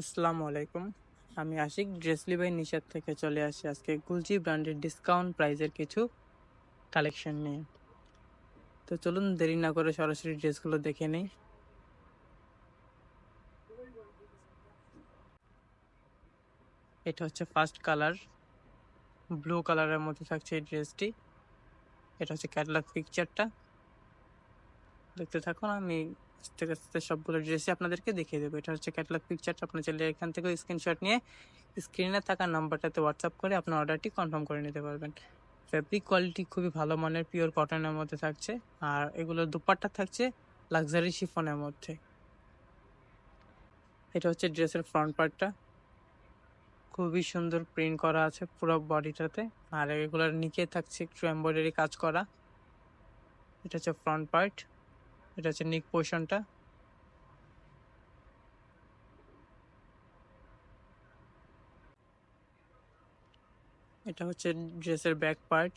আসসালামু আলাইকুম। আমি আশিক ড্রেসলি বাই নিশাদ থেকে চলে আসি আজকে গুলজি ব্র্যান্ডের ডিসকাউন্ট প্রাইজের কিছু কালেকশন নিয়ে। তো চলুন দেরি না করে সরাসরি ড্রেসগুলো দেখে নিই। এটা হচ্ছে ফার্স্ট কালার ব্লু কালারের মধ্যে থাকছে এই ড্রেসটি এটা হচ্ছে ক্যাটালগ পিকচারটা দেখতে থাকুন, আমি আস্তে আস্তে সবগুলো ড্রেসই আপনাদেরকে দেখিয়ে দেবো। এটা হচ্ছে ক্যাটালগ পিকচারটা আপনার চাইলে এখান থেকে স্ক্রিনশট নিয়ে স্ক্রিনে থাকা নাম্বারটাতে হোয়াটসঅ্যাপ করে আপনার অর্ডারটি কনফার্ম করে নিতে পারবেন। ফ্যাব্রিক কোয়ালিটি খুবই ভালো মানের পিওর কটনের মধ্যে থাকছে। আর এগুলোর দুপাট্টা থাকছে লাক্সারি শিফনের মধ্যে। এটা হচ্ছে ড্রেসের ফ্রন্ট পার্টটা খুবই সুন্দর প্রিন্ট করা আছে পুরো বডিটাতে আর এগুলোর নিচে থাকছে একটু এমব্রয়ডারি কাজ করা। এটা হচ্ছে ফ্রন্ট পার্ট এটা হচ্ছে নিক পোর্শনটা। এটা হচ্ছে ড্রেসের ব্যাক পার্ট।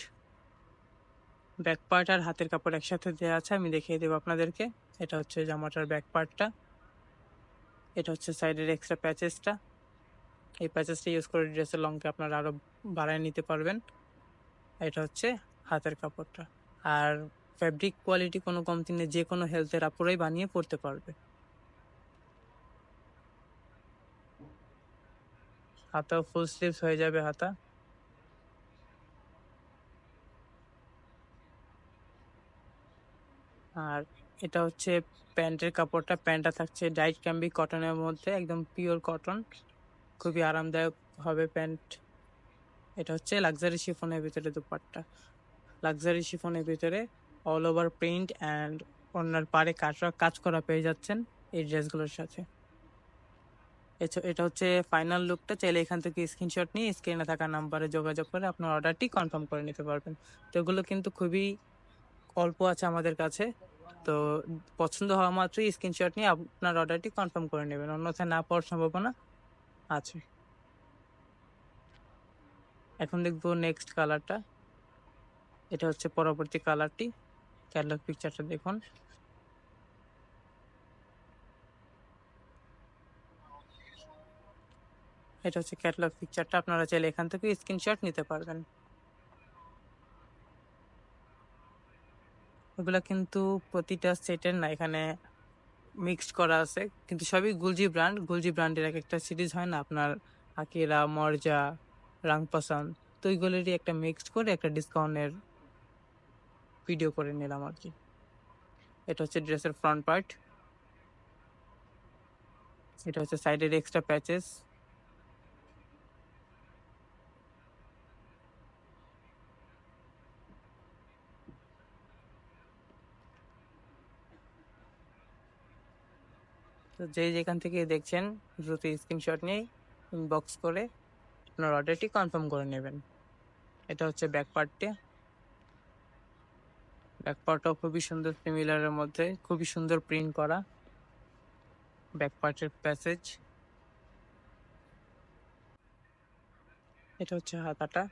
ব্যাক পার্ট আর হাতের কাপড় একসাথে দেওয়া আছে, আমি দেখিয়ে দেবো আপনাদেরকে। এটা হচ্ছে জামাটার ব্যাক পার্টটা। এটা হচ্ছে সাইডের এক্সট্রা প্যাচেসটা এই প্যাচেসটা ইউজ করে ড্রেসের লংকে আপনারা আরও বাড়ায় নিতে পারবেন। এটা হচ্ছে হাতের কাপড়টা। আর ফ্যাব্রিক কোয়ালিটি কোনো কমতি নেই যে কোনো হেলথের আপুরাই বানিয়ে পড়তে পারবে। হাতাও ফুল স্লিভস হয়ে যাবে হাতা। আর এটা হচ্ছে প্যান্টের কাপড়টা, প্যান্টটা থাকছে ডাইট ক্যাম্বি কটনের মধ্যে, একদম পিওর কটন খুবই আরামদায়ক হবে প্যান্ট। এটা হচ্ছে লাক্সারি শিফনের ভিতরে দুপাট্টা। লাক্সারি শিফনের ভিতরে অল ওভার প্রিন্ট অ্যান্ড অন্যার পারে কাজ কাজ করা পেয়ে যাচ্ছেন এই ড্রেসগুলোর সাথে। এটা হচ্ছে ফাইনাল লুকটা চাইলে এখান থেকে স্ক্রিনশট নিয়ে স্ক্রিনে থাকা নাম্বারে যোগাযোগ করে আপনার অর্ডারটি কনফার্ম করে নিতে পারবেন। তো এগুলো কিন্তু খুবই অল্প আছে আমাদের কাছে। তো পছন্দ হওয়া মাত্রই স্ক্রিনশট নিয়ে আপনার অর্ডারটি কনফার্ম করে নেবেন। অন্যথায় না পাওয়ার সম্ভাবনা আছে। এখন দেখব নেক্সট কালারটা এটা হচ্ছে পরবর্তী কালারটি ক্যাটালগ পিকচারটা দেখুন। এটা হচ্ছে ক্যাটলগ পিকচারটা আপনারা চাইলে এখান থেকে স্ক্রিনশট নিতে পারবেন। এগুলা কিন্তু প্রতিটা সেটের না, এখানে মিক্সড করা আছে। কিন্তু সবই গুলজি ব্র্যান্ড গুলজি ব্র্যান্ডের এক একটা সিরিজ হয় না, আপনার আকিরা মর্জা রাংপাসান তো ওইগুলোরই একটা মিক্সড করে একটা ডিসকাউন্টের ভিডিও করে নিলাম আর কি। এটা হচ্ছে ড্রেসের ফ্রন্ট পার্ট এটা হচ্ছে সাইডের এক্সট্রা প্যাচেস তো যে যেখান থেকে দেখছেন, দ্রুত স্ক্রিনশট নিয়ে ইনবক্স করে আপনার অর্ডারটি কনফার্ম করে নেবেন। এটা হচ্ছে ব্যাক পার্টটা ব্যাক পার্টটাও খুবই সুন্দর সিমিলারের মধ্যে, খুবই সুন্দর প্রিন্ট করা। ব্যাক পার্টের প্যাসেজ এটা হচ্ছে হাতাটা।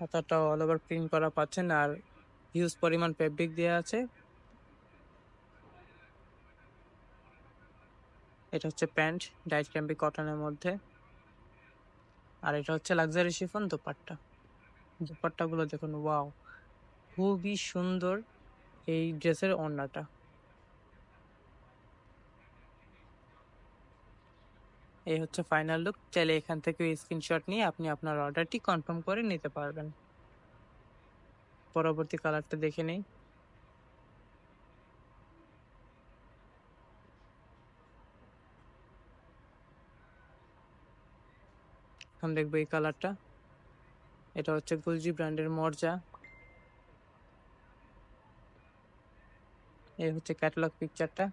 হাতাটা অল ওভার প্রিন্ট করা পাচ্ছেন আর হিউজ পরিমাণ ফেব্রিক দেওয়া আছে। এটা হচ্ছে প্যান্ট ডাইট ক্যাম্পি কটনের মধ্যে। আর এটা হচ্ছে লাক্সারি শিফন দোপাট্টা। দোপাট্টাগুলো দেখুন ওয়াও খুবই সুন্দর। এই ড্রেসের ওড়নাটা। এই হচ্ছে ফাইনাল লুক চাইলে এখান থেকে স্ক্রিনশট নিয়ে আপনি আপনার অর্ডারটি কনফার্ম করে নিতে পারবেন। পরবর্তী কালারটা দেখে নেই। এখন দেখব এই কালারটা এটা হচ্ছে গুলজি ব্র্যান্ডের মর্জা। এই হচ্ছে ক্যাটালগ পিকচারটা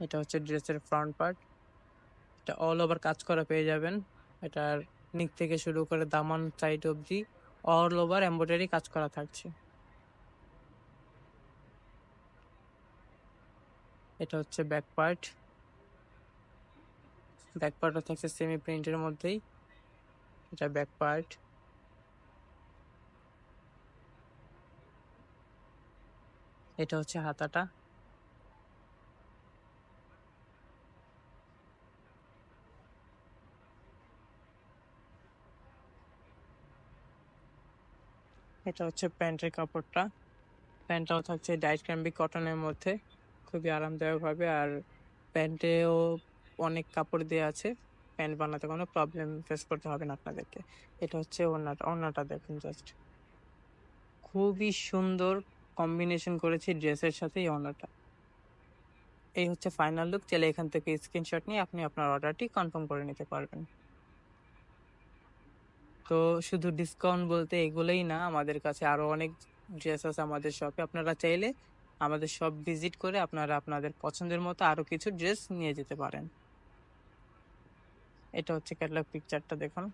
এটা হচ্ছে ড্রেসের ফ্রন্ট পার্ট এটা অল ওভার কাজ করা পেয়ে যাবেন। এটার নিক থেকে শুরু করে দামান সাইড অবধি অল ওভার এমব্রয়ডারি কাজ করা থাকছে। এটা হচ্ছে ব্যাক পার্ট ব্যাক পার্টও থাকছে সেমি প্রিন্টের মধ্যেই। এটা ব্যাক পার্ট এটা হচ্ছে হাতাটা। এটা হচ্ছে প্যান্টের কাপড়টা। প্যান্টটাও থাকছে ডাইট ক্যাম্বিক কটনের মধ্যে। খুবই আরামদায়কভাবে। আর প্যান্টেও অনেক কাপড় দেওয়া আছে, প্যান্ট বানাতে কোনো প্রবলেম ফেস করতে হবে না আপনাদেরকে। এটা হচ্ছে ওড়নাটা ওড়নাটা দেখুন জাস্ট খুবই সুন্দর কম্বিনেশন করেছি ড্রেসের সাথে এই ওড়নাটা এই হচ্ছে ফাইনাল লুক চাইলে এখান থেকে স্ক্রিনশট নিয়ে আপনি আপনার অর্ডারটি কনফার্ম করে নিতে পারবেন। তো শুধু ডিসকাউন্ট বলতে এগুলোই না, আমাদের কাছে আরও অনেক ড্রেস আছে আমাদের শপে আপনারা চাইলে আমাদের শপ ভিজিট করে আপনারা আপনাদের পছন্দের মতো আরও কিছু ড্রেস নিয়ে যেতে পারেন। এটা হচ্ছে ক্যাটালগ পিকচারটা দেখুন।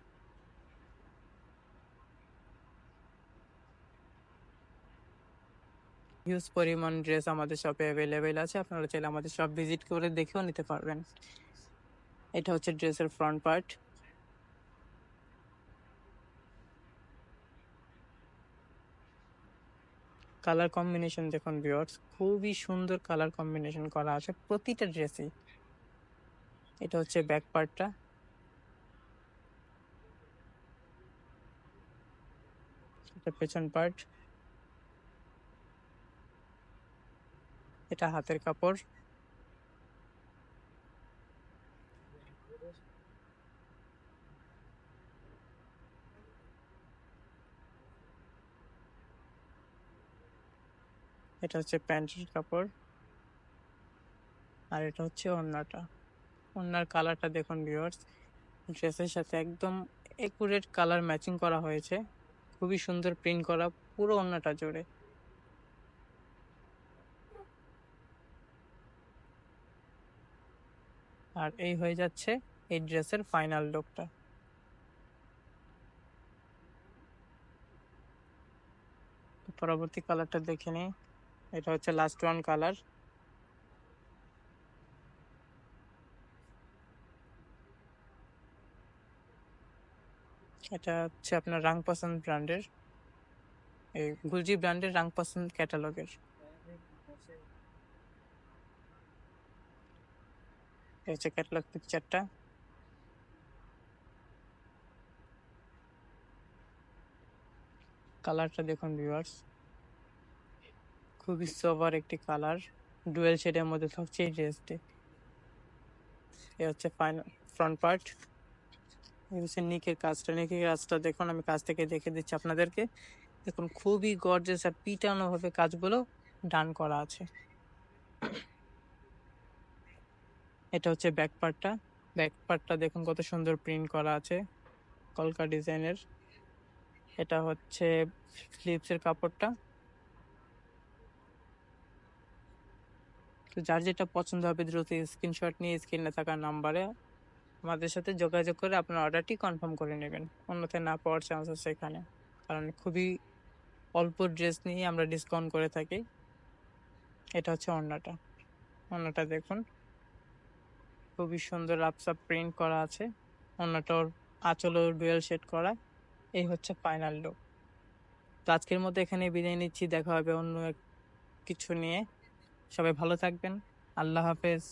হিউজ পরিমাণ ড্রেস আমাদের শপে অ্যাভেলেবেল আছে। আপনারা চাইলে আমাদের শপ ভিজিট করে দেখেও নিতে পারবেন। এটা হচ্ছে ড্রেসের ফ্রন্ট পার্ট কালার কম্বিনেশন দেখুন ভিউয়ার্স খুবই সুন্দর কালার কম্বিনেশন করা আছে প্রতিটা ড্রেসেই এটা হচ্ছে ব্যাক পার্টটা এটা পেছন পার্ট এটা হাতের কাপড়। এটা হচ্ছে প্যান্টের কাপড়। আর এটা হচ্ছে ওড়নাটা। ওড়নার কালারটা দেখুন ভিউয়ার্স ড্রেসের সাথে একদম একুরেট কালার ম্যাচিং করা হয়েছে। খুবই সুন্দর প্রিন্ট করা, পুরো ওড়নাটা জুড়ে। আর এই হয়ে যাচ্ছে এই ড্রেসের ফাইনাল লুকটা পরবর্তী কালারটা দেখে নিই এটা হচ্ছে লাস্ট ওয়ান কালার এটা হচ্ছে আপনার রাং পছন্দ ব্র্যান্ডের। এই গুলজি ব্র্যান্ডের রাং পছন্দ ক্যাটালগের। এই হচ্ছে ক্যাটালগ পিকচারটা। কালারটা দেখুন ভিউয়ার্স খুবই সোভার একটি কালার। ডুয়েল শেডের মধ্যে থাকছে এই ড্রেসটি। এ হচ্ছে ফাইনাল ফ্রন্ট পার্ট হচ্ছে নিকের কাজটা। নিকের কাজটা দেখুন, আমি কাজ থেকে দেখে দিচ্ছি আপনাদেরকে। দেখুন, খুবই গর্জেস আর পিটানোভাবে কাজগুলো ডান করা আছে। এটা হচ্ছে ব্যাক পার্টটা ব্যাক পার্টটা দেখুন, কত সুন্দর প্রিন্ট করা আছে কলকা ডিজাইনের। এটা হচ্ছে স্লিভসের কাপড়টা। তো যার যেটা পছন্দ হবে দ্রুত স্ক্রিনশট নিয়ে স্ক্রিনে থাকা নাম্বারে আমাদের সাথে যোগাযোগ করে আপনার অর্ডারটি কনফার্ম করে নেবেন। অন্যথায় না পাওয়ার চান্স আছে এখানে। কারণ খুবই অল্প ড্রেস নিয়ে আমরা ডিসকাউন্ট করে থাকি। এটা হচ্ছে ওড়নাটা ওড়নাটা দেখুন। খুবই সুন্দর আপসাপ প্রিন্ট করা আছে। ওড়নাটার আঁচলও ডুয়েল শেড করা। এই হচ্ছে ফাইনাল লুক তো আজকের মতো এখানে বিদায় নিচ্ছি। দেখা হবে অন্য কিছু নিয়ে। সবাই ভালো থাকবেন। আল্লাহ হাফেজ।